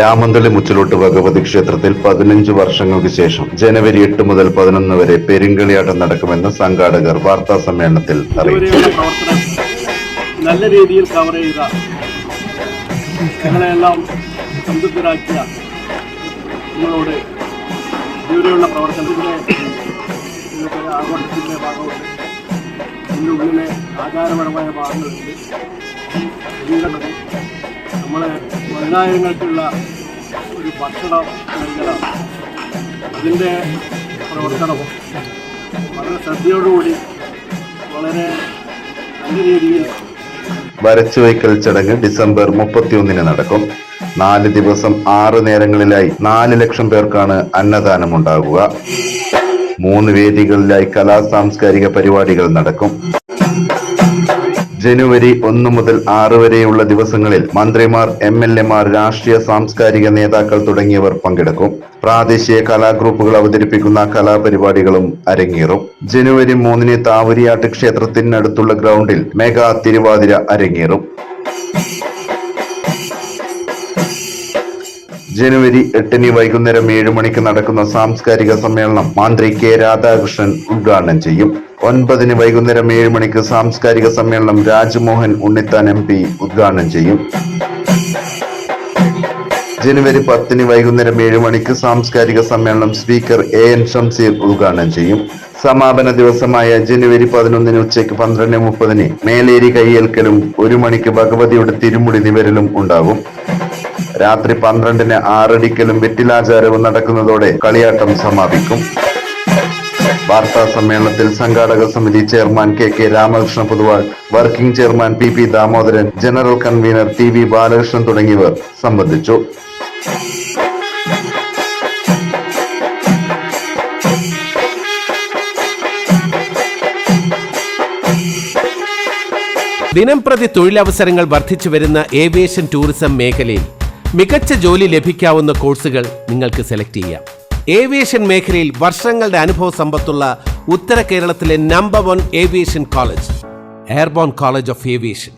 രാമന്തളി മുച്ചിലോട്ട് ഭഗവതി ക്ഷേത്രത്തിൽ പതിനഞ്ച് വർഷങ്ങൾക്ക് ശേഷം ജനുവരി എട്ട് മുതൽ പതിനൊന്ന് വരെ പെരുങ്കളിയാട്ടം നടക്കുമെന്ന് സംഘാടകർ വാർത്താ സമ്മേളനത്തിൽ അറിയിച്ചു. നല്ല രീതിയിൽ കവർ ചെയ്ത ഞങ്ങളെല്ലാം സംതൃപ്തരാക്കിയ നിങ്ങളോട് ഇതുവരെയുള്ള പ്രവർത്തനത്തിന്റെ ആഘോഷത്തിന്റെ ഭാഗമുണ്ട് ഇതിന്റെ ഉള്ളിലെ ആചാരപരമായ ഭാഗങ്ങളുണ്ട് നമ്മളെ പതിനായിരങ്ങൾക്കുള്ള ഒരു ഭക്ഷണ നൽകലാണ് അതിന്റെ പ്രവർത്തനവും വളരെ ശ്രദ്ധയോടുകൂടി വളരെ നല്ല രീതിയിൽ വരച്ചു വയ്ക്കൽ ചടങ്ങ് ഡിസംബർ മുപ്പത്തിയൊന്നിന് നടക്കും. നാല് ദിവസം ആറ് നേരങ്ങളിലായി നാല് ലക്ഷം പേർക്കാണ് അന്നദാനം ഉണ്ടാകുക മൂന്ന് വേദികളിലായി കലാ സാംസ്കാരിക പരിപാടികൾ നടക്കും. ജനുവരി ഒന്ന് മുതൽ ആറ് വരെയുള്ള ദിവസങ്ങളിൽ മന്ത്രിമാർ എം എൽ എമാർ രാഷ്ട്രീയ സാംസ്കാരിക നേതാക്കൾ തുടങ്ങിയവർ പങ്കെടുക്കും. പ്രാദേശിക കലാഗ്രൂപ്പുകൾ അവതരിപ്പിക്കുന്ന കലാപരിപാടികളും അരങ്ങേറും. ജനുവരി മൂന്നിന് താവരിയാട്ട് ക്ഷേത്രത്തിനടുത്തുള്ള ഗ്രൗണ്ടിൽ മെഗാ തിരുവാതിര അരങ്ങേറും. ജനുവരി എട്ടിന് വൈകുന്നേരം ഏഴ് മണിക്ക് നടക്കുന്ന സാംസ്കാരിക സമ്മേളനം മന്ത്രി കെ രാധാകൃഷ്ണൻ ഉദ്ഘാടനം ചെയ്യും. ഒൻപതിന് വൈകുന്നേരം ഏഴ് മണിക്ക് സാംസ്കാരിക സമ്മേളനം രാജ്മോഹൻ ഉണ്ണിത്താൻ എം പി ഉദ്ഘാടനം ചെയ്യും. ജനുവരി പത്തിന് വൈകുന്നേരം ഏഴ് മണിക്ക് സാംസ്കാരിക സമ്മേളനം സ്പീക്കർ എ എൻ ഷംസീർ ഉദ്ഘാടനം ചെയ്യും. സമാപന ദിവസമായ ജനുവരി പതിനൊന്നിന് ഉച്ചയ്ക്ക് പന്ത്രണ്ട് മുപ്പതിന് മേലേരി കയ്യേൽക്കലും ഒരു മണിക്ക് ഭഗവതിയുടെ തിരുമുടി നിവരലും ഉണ്ടാകും. രാത്രി പന്ത്രണ്ടിന് ആറടിക്കലും വെറ്റിലാചാരവും നടക്കുന്നതോടെ കളിയാട്ടം സമാപിക്കും. വാർത്താ സമ്മേളനത്തിൽ സംഘാടക സമിതി chairman K K Ramakrishna Poduval working chairman P P Damodaran general convener T V Balakrishnan തുടങ്ങിയവർ സംബന്ധിച്ചു. ദിനംപ്രതി തൊഴിലവസരങ്ങൾ വർദ്ധിച്ചു വരുന്ന ഏവിയേഷൻ ടൂറിസം മേഖലയിൽ മികച്ച ജോലി ലഭിക്കാവുന്ന കോഴ്സുകൾ നിങ്ങൾക്ക് സെലക്ട് ചെയ്യാം. ഏവിയേഷൻ മേഖലയിൽ വർഷങ്ങളുടെ അനുഭവ സമ്പത്തുള്ള ഉത്തര കേരളത്തിലെ number one aviation college airborne college of aviation.